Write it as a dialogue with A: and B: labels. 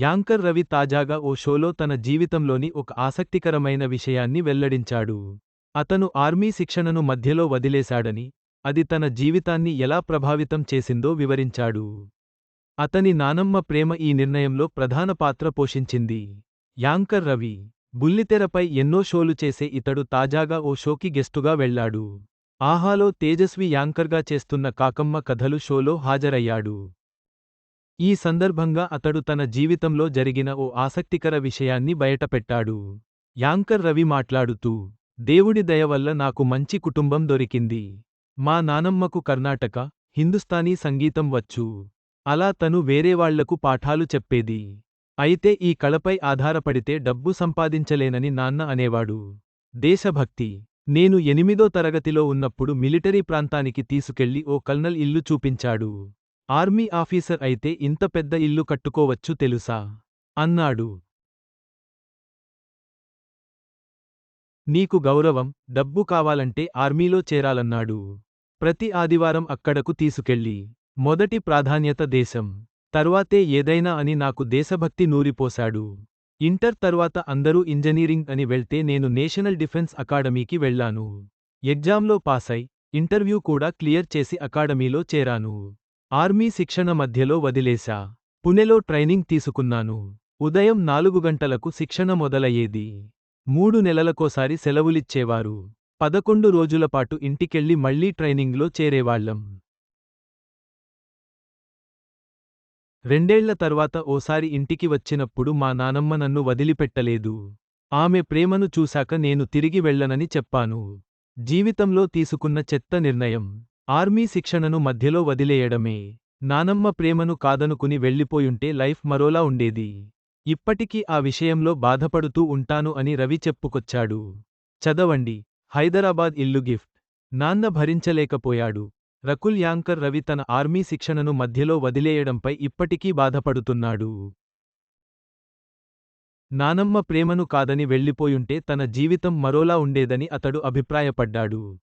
A: Anchor Ravi తాజాగా ఓ షోలో తన జీవితంలోని ఒక ఆసక్తికరమైన విషయాన్ని వెల్లడించాడు. అతను ఆర్మీ శిక్షణను మధ్యలో వదిలేశాడని అది తన జీవితాన్ని ఎలా ప్రభావితం చేసిందో వివరించాడు. అతని నానమ్మ ప్రేమ ఈ నిర్ణయంలో ప్రధాన పాత్ర పోషించింది. యాంకర్ రవి బుల్లితెరపై ఎన్నో షోలు చేసే ఇతడు తాజాగా ఓ షోకి గెస్టుగా వెళ్ళాడు. ఆహాలో తేజస్వి యాంకర్గా చేస్తున్న కాకమ్మ కథలు షోలో హాజరయ్యాడు. ఈ సందర్భంగా అతడు తన జీవితంలో జరిగిన ఓ ఆసక్తికర విషయాన్ని బయటపెట్టాడు. యాంకర్ రవి మాట్లాడుతూ దేవుడి దయ వల్ల నాకు మంచి కుటుంబం దొరికింది. మా నానమ్మకు కర్ణాటక హిందుస్థానీ సంగీతం వచ్చు. అలా తను వేరేవాళ్ళకు పాఠాలు చెప్పేది. అయితే ఈ కళపై ఆధారపడితే డబ్బు సంపాదించలేనని నాన్న అనేవాడు. దేశభక్తి. నేను ఎనిమిదో తరగతిలో ఉన్నప్పుడు మిలిటరీ ప్రాంతానికి తీసుకెళ్ళి ఓ కల్నల్ ఇల్లు చూపించాడు. ఆర్మీ ఆఫీసర్ అయితే ఇంత పెద్ద ఇల్లు కట్టుకోవచ్చు తెలుసా? అన్నాడు. నీకు గౌరవం డబ్బు కావాలంటే ఆర్మీలో చేరాలన్నాడు. ప్రతి ఆదివారం అక్కడకు తీసుకెళ్ళి మొదటి ప్రాధాన్యత దేశం తర్వాతే ఏదైనా అని నాకు దేశభక్తి నూరిపోశాడు. ఇంటర్ తర్వాత అందరూ ఇంజనీరింగ్ అని వెళ్తే నేను నేషనల్ డిఫెన్స్ అకాడమీకి వెళ్ళాను ఎగ్జామ్లో పాసై ఇంటర్వ్యూ కూడా క్లియర్ చేసి అకాడమీలో చేరాను. ఆర్మీ శిక్షణ మధ్యలో వదిలేశా. పుణెలో ట్రైనింగ్ తీసుకున్నాను. ఉదయం నాలుగు గంటలకు శిక్షణ మొదలయ్యేది. మూడు నెలలకోసారి సెలవులిచ్చేవారు. పదకొండు రోజులపాటు ఇంటికెళ్ళి మళ్ళీ ట్రైనింగ్లో చేరేవాళ్ళం రెండేళ్ళ తర్వాత ఓసారి ఇంటికి వచ్చినప్పుడు మా నానమ్మ నన్ను వదిలిపెట్టలేదు. ఆమె ప్రేమను చూశాక నేను తిరిగి వెళ్ళనని చెప్పాను. జీవితంలో తీసుకున్న చెత్త నిర్ణయం. ఆర్మీ శిక్షణను మధ్యలో వదిలేయడమే. నానమ్మ ప్రేమను కాదనుకుని వెళ్ళిపోయుంటే లైఫ్ మరోలా ఉండేది. ఇప్పటికీ ఆ విషయంలో బాధపడుతూ ఉంటాను అని రవి చెప్పుకొచ్చాడు. చదవండి. హైదరాబాద్ ఇల్లు గిఫ్ట్. నాన్న భరించలేకపోయాడు. రకుల్ యాంకర్ రవి తన ఆర్మీ శిక్షణను మధ్యలో వదిలేయడంపై ఇప్పటికీ బాధపడుతున్నాడు. నానమ్మ ప్రేమను కాదని వెళ్ళిపోయుంటే తన జీవితం మరోలా ఉండేదని అతడు అభిప్రాయపడ్డాడు.